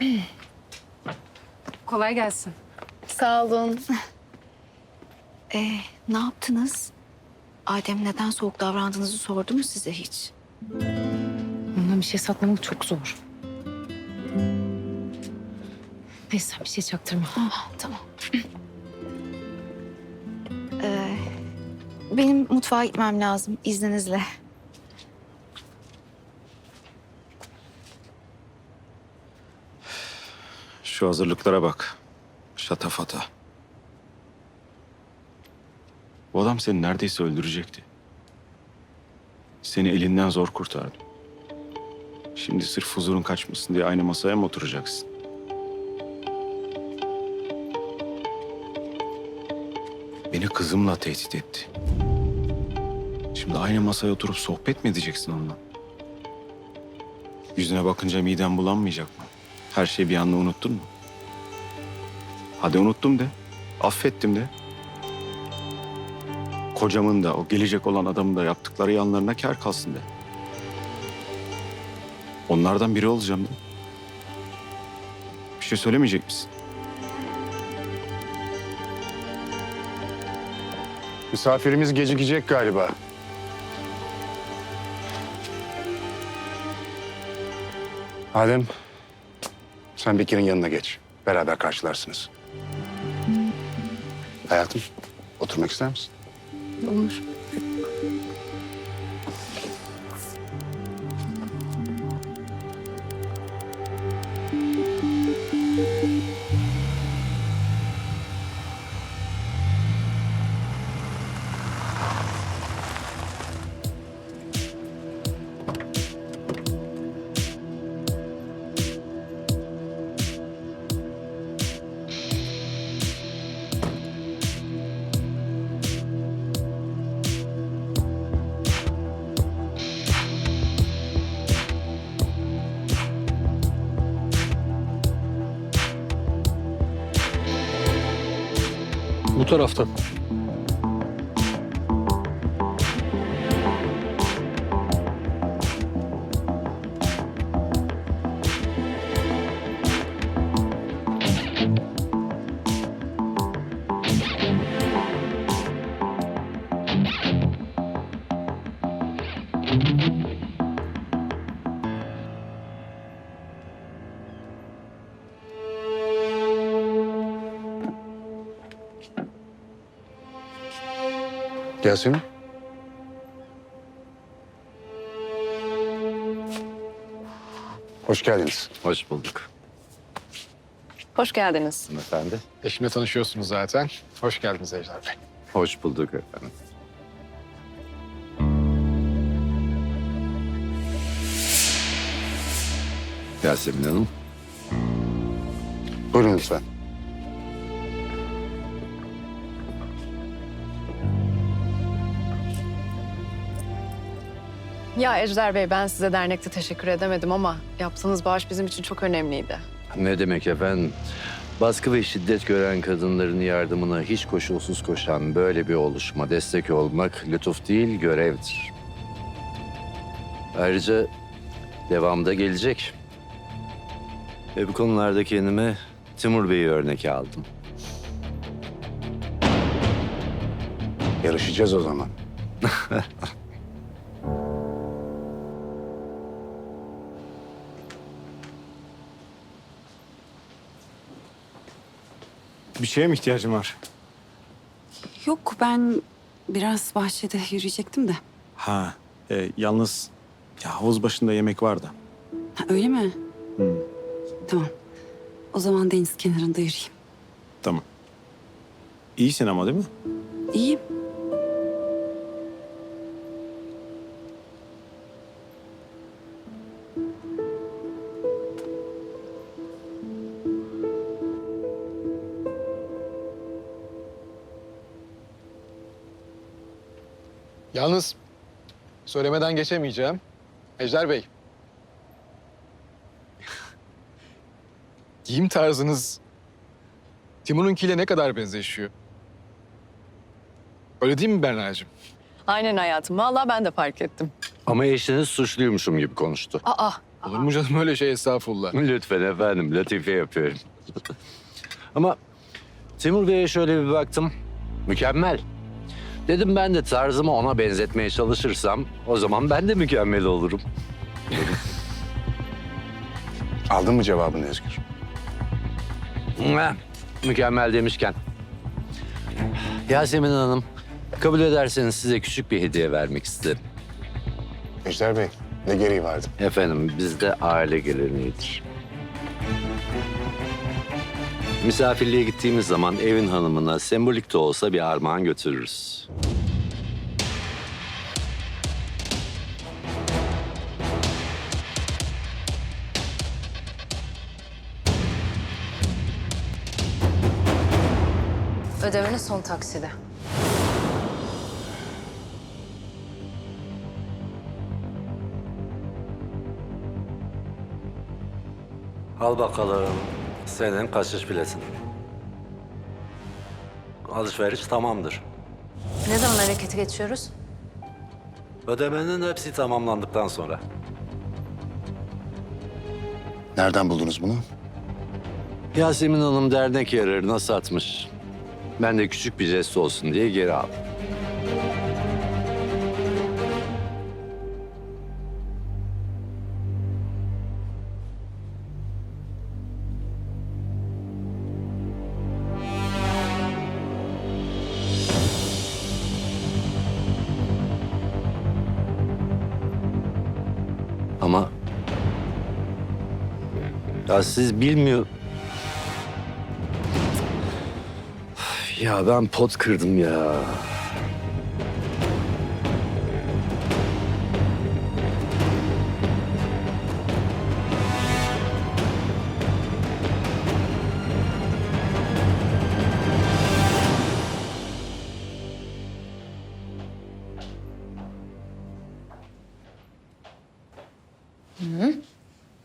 Kolay gelsin. Sağ olun. Ee, ne yaptınız? Adem neden soğuk davrandığınızı sordu mu size hiç? Ondan bir şey saklamak çok zor. Neyse bir şey çaktırma. Ah, tamam. Ee, benim mutfağa gitmem lazım izninizle. Şu hazırlıklara bak. Şatafata. Bu adam seni neredeyse öldürecekti. Seni elinden zor kurtardı. Şimdi sırf huzurun kaçmasın diye aynı masaya mı oturacaksın? Beni kızımla tehdit etti. Şimdi aynı masaya oturup sohbet mi edeceksin onunla? Yüzüne bakınca miden bulanmayacak mı? Her şeyi bir anda unuttun mu? Hadi unuttum de. Affettim de. Kocamın da o gelecek olan adamın da yaptıkları yanlarına kar kalsın de. Onlardan biri olacağım de. Bir şey söylemeyecek misin? Misafirimiz gecikecek galiba. Adem, sen Bekir'in yanına geç. Beraber karşılarsınız. Hayatım, oturmak ister misin? Olur. Bu taraftan. Yasemin. Hoş geldiniz. Hoş bulduk. Hoş geldiniz. Efendi. Eşimle tanışıyorsunuz zaten. Hoş geldiniz Ejder Bey. Hoş bulduk efendim. Yasemin Hanım. Buyurun lütfen. Ya Ejder Bey ben size dernekte teşekkür edemedim ama yaptığınız bağış bizim için çok önemliydi. Ne demek efendim? Baskı ve şiddet gören kadınların yardımına hiç koşulsuz koşan böyle bir oluşuma destek olmak lütuf değil görevdir. Ayrıca devamda gelecek. Ve bu konularda kendime Timur Bey'i örnek aldım. Yarışacağız o zaman. Bir şeye mi ihtiyacın var? Yok ben biraz bahçede yürüyecektim de. Ha, e, yalnız ya havuz başında yemek var da. Ha, öyle mi? Tamam. O zaman deniz kenarında yürüyeyim. Tamam. İyisin ama değil mi? İyiyim. Yalnız söylemeden geçemeyeceğim. Ejder Bey. Giyim tarzınız Timur'unkiyle ne kadar benzeşiyor? Öyle değil mi Berna'cığım? Aynen hayatım. Vallahi ben de fark ettim. Ama eşiniz suçluymuşum gibi konuştu. Aa Olur mu canım öyle şey estağfurullah. Lütfen efendim, latife yapıyorum. Ama Timur Bey'e şöyle bir baktım. Mükemmel. Dedim ben de tarzımı ona benzetmeye çalışırsam o zaman ben de mükemmel olurum. Aldın mı cevabını Özgür? Heh, mükemmel demişken. Yasemin Hanım, kabul ederseniz size küçük bir hediye vermek isterim. Ejder Bey, ne gereği vardı? Efendim bizde aile geleneğidir. Misafirliğe gittiğimiz zaman evin hanımına sembolik de olsa bir armağan götürürüz. Ödemenin son taksidi. Al bakalım senin kaçış biletin. Alışveriş tamamdır. Ne zaman harekete geçiyoruz? Ödemenin hepsi tamamlandıktan sonra. Nereden buldunuz bunu? Yasemin Hanım dernek yararına satmış. Ben de küçük bir jest olsun diye geri aldım. Siz bilmiyor... Ya ben pot kırdım ya.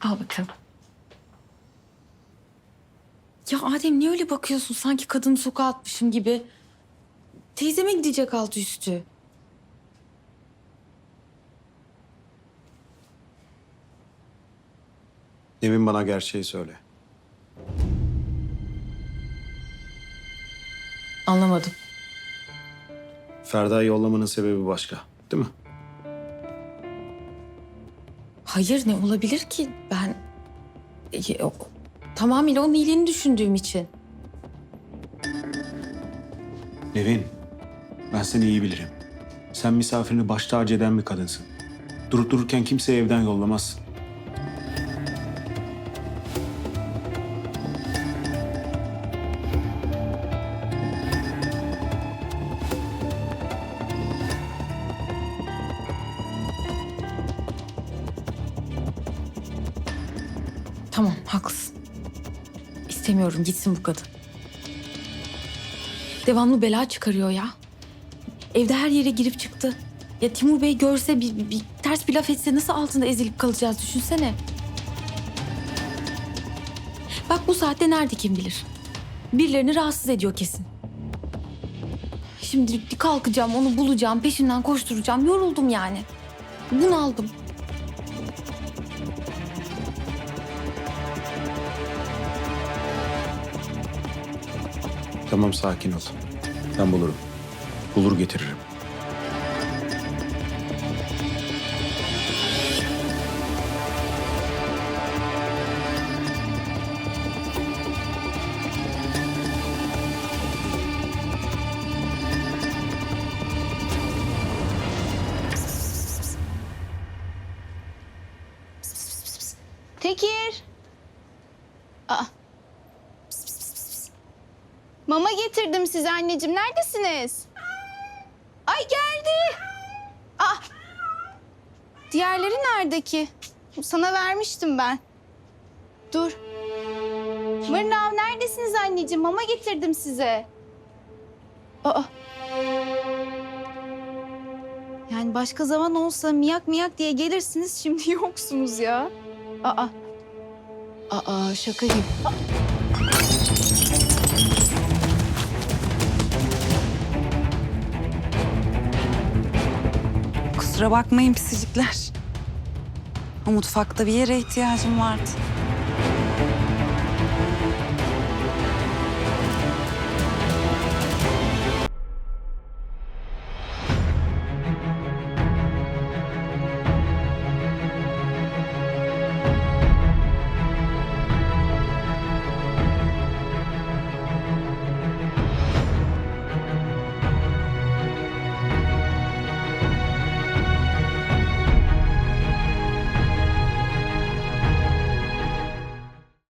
Al bakalım. Ya Adem niye öyle bakıyorsun? Sanki kadını sokağa atmışım gibi. Teyzeme gidecek altı üstü. Nevin bana gerçeği söyle. Anlamadım. Ferda'yı yollamanın sebebi başka. Değil mi? Hayır ne olabilir ki? Ben o- tamamıyla onun iyiliğini düşündüğüm için. Nevin, ben seni iyi bilirim. Sen misafirini baş tacı eden bir kadınsın. Durup dururken kimseyi evden yollamazsın. Tamam haklısın. İstemiyorum gitsin bu kadın. Devamlı bela çıkarıyor ya. Evde her yere girip çıktı. Ya Timur Bey görse bir, bir- bir ters bir laf etse nasıl altında ezilip kalacağız düşünsene. Bak bu saatte nerede kim bilir. Birilerini rahatsız ediyor kesin. Şimdi kalkacağım, onu bulacağım, peşinden koşturacağım. Yoruldum yani. Bunaldım. Tamam sakin ol. Ben bulurum. Bulur getiririm. Tekir. Aa. Mama getirdim size anneciğim. Neredesiniz? Ay geldi. Aa. Diğerleri nerede ki? Sana vermiştim ben. Dur. Mırnav neredesiniz anneciğim? Mama getirdim size. Aa. Yani başka zaman olsa miyak miyak diye gelirsiniz. Şimdi yoksunuz ya. Aa. Aa şaka gibi. Kusura bakmayın pisicikler. O mutfakta bir yere ihtiyacım vardı.